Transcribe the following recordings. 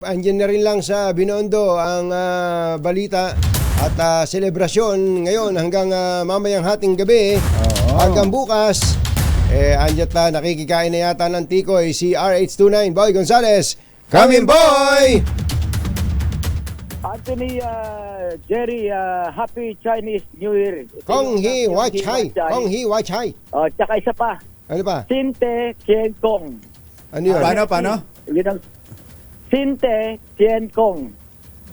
Andiyan na rin lang sa Binondo ang ah, balita at ah, selebrasyon ngayon hanggang ah, mamayang hating gabi Oo. hanggang bukas. Eh, andyan na nakikikain na yata ng tikoy si RH29 Boy Gonzales. Coming boy! Anthony uh, Jerry, uh, Happy Chinese New Year. Kong Hi Wai Chai. Kong Hi Wai Chai. Oh, tsaka isa pa, Ano pa? Sinte Chien Kong. Ano yun? Paano, paano? Yun ang Sinte Chien Kong.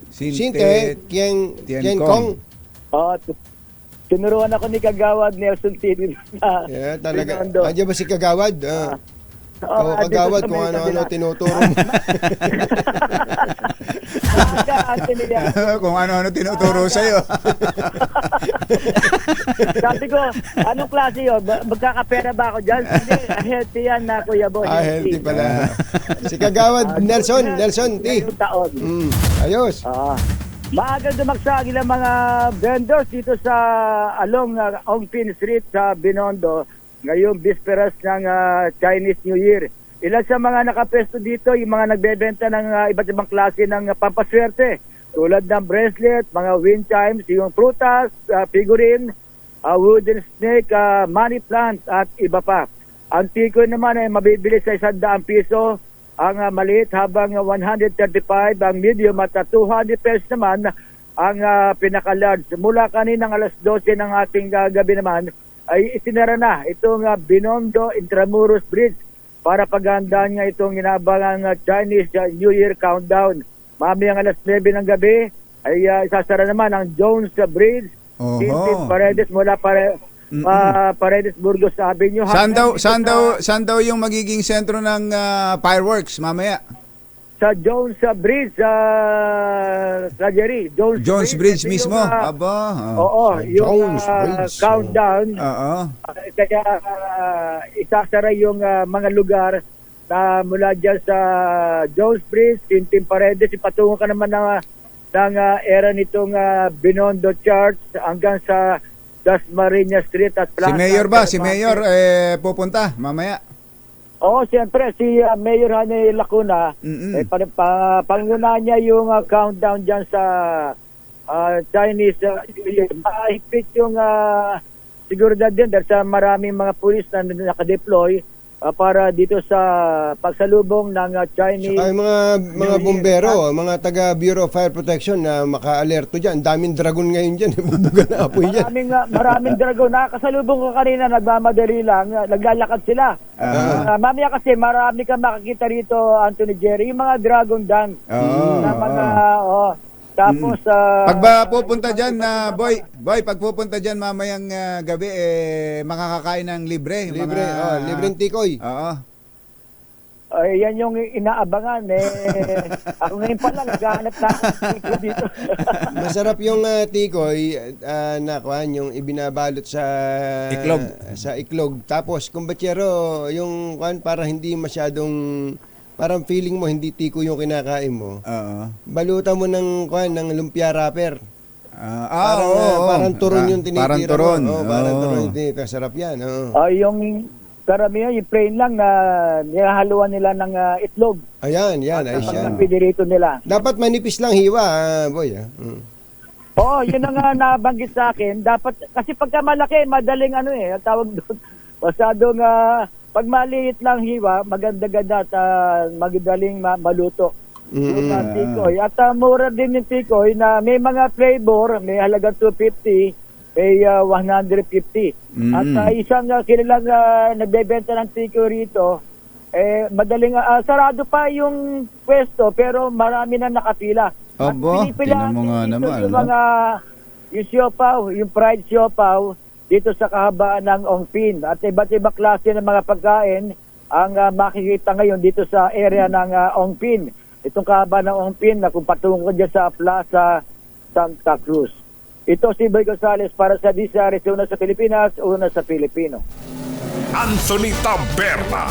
Sinte Tien Kien Kong. Kong. Oh, tinuruan ako ni Kagawad Nelson Tini sa Yeah, talaga. Binondo. Andiyan ba si Kagawad? Ah. Oh, Oo, andito Kagawad kung ano-ano tinuturo mo. Anthony yan. Kung ano-ano tinuturo sa'yo. Sabi ko, anong klase yun? Ba- Magkakapera ba ako dyan? Hindi, healthy yan na Kuya Boy. ah, healthy pala. si Kagawad Nelson, Nelson T. Ngayong taon. Mm, ayos. Ah. Maaga dumagsag ilang mga vendors dito sa along uh, Ongpin Street sa Binondo ngayong bisperas ng ah, Chinese New Year. Ilan sa mga nakapesto dito, yung mga nagbebenta ng ah, iba't ibang klase ng ah, pampaswerte. Tulad ng bracelet, mga wind chimes, yung prutas, ah, figurine, ah, wooden snake, ah, money plant at iba pa. Ang tikoy naman ay mabibili sa 100 piso, ang ah, maliit habang ah, 135, ang medium at ah, 200 pesos naman ang ah, pinaka-large. Mula kaninang alas 12 ng ating ah, gabi naman ay isinara na itong ah, Binondo Intramuros Bridge para paghandaan nga itong inabangang ah, Chinese New Year countdown. Mamayang alas 9 ng gabi ay ah, isasara naman ang Jones Bridge, Oho. Tintin Paredes mula pare, ah, Paredes Burgos Avenue. Saan daw, saan sa- daw, saan daw yung magiging sentro ng ah, fireworks mamaya? Sa Jones sa Bridge sa Jerry Jones, Jones Bridge Ito mismo. yung, ah, Aba. ah. Oo, yung Jones ah, Bridge, countdown Oo. ah, kaya ah, isasara yung ah, mga lugar na mula dyan sa Jones Bridge, Tintin Paredes, ipatungo ka naman ng, ah, ng ah, era nitong ah, Binondo Church hanggang sa Dasmariñas Street at Si Plaza Mayor ba? Si Mayor eh, pupunta mamaya. Oo, siyempre, si ah, Mayor Hanay Lacuna, Mm-mm. eh, pa, niya yung ah, countdown dyan sa ah, Chinese uh, mahigpit yung ah, seguridad din dahil sa maraming mga pulis na nakadeploy ah, para dito sa pagsalubong ng ah, Chinese Saka yung mga mga bombero, mga taga Bureau of Fire Protection na maka-alerto diyan. Daming dragon ngayon diyan, bubuga na apoy diyan. Maraming, ah, maraming dragon. Nakakasalubong ko kanina, nagmamadali lang, ah, naglalakad sila. Ah. Ah, mamaya kasi marami kang makikita rito, Anthony Jerry, yung mga dragon dance. Oo. na mga, oh, tapos, Mm. Pag ba pupunta dyan na boy, boy, pag pupunta dyan mamayang ah, gabi eh makakakain ng libre, Libre, mga- oh, libreng tikoy. Oo. ay, yan yung inaabangan. Eh, ako ngayon pala, naghahanap na dito. Masarap yung ah, tikoy ah, na kuan yung ibinabalot sa Iklog. sa iklog. Tapos kumbatsero, yung kuan para hindi masyadong parang feeling mo hindi tiko yung kinakain mo. Oo. Balutan mo ng kuan ng lumpia wrapper. Ah, ah, parang, oo, ah, oo. parang turon Ah, yung tinitira Parang mo. turon. Oo, parang Oo. turon yung tinitira. Sarap yan. Oo. Ay, yung karamihan, yung plain lang na nihahaluan nila ng ah, itlog. Ayan, yan, ayos Pag yan. napidrito nila. Dapat manipis lang hiwa, ah, boy. Ah. Mm. Oo, yun ang nga nabanggit sa akin. Dapat, kasi pagka malaki, madaling ano eh, ang tawag doon. Masyadong, ah, pag maliit lang hiwa, maganda-ganda at ah, magadaling ma- maluto. Mm. Yung tikoy. At ah, mura din yung tikoy na may mga flavor, may halagang 250, may ah, 150. Mm. At ah, isang uh, kilalang ah, nagbebenta ng tikoy rito, eh, madaling, ah, sarado pa yung pwesto, pero marami na nakapila. Pinipilahan tingnan mo nga naman, Yung no? mga, yung siopaw, yung fried siopaw, dito sa kahabaan ng Ongpin. At iba't ibang klase ng mga pagkain ang ah, makikita ngayon dito sa area ng ah, Ongpin. Itong kahabaan ng Ongpin na kung patungo dyan sa Plaza Santa Cruz. Ito si Boy Gonzales para sa Disares, una sa Pilipinas, una sa Pilipino. Anthony Taberna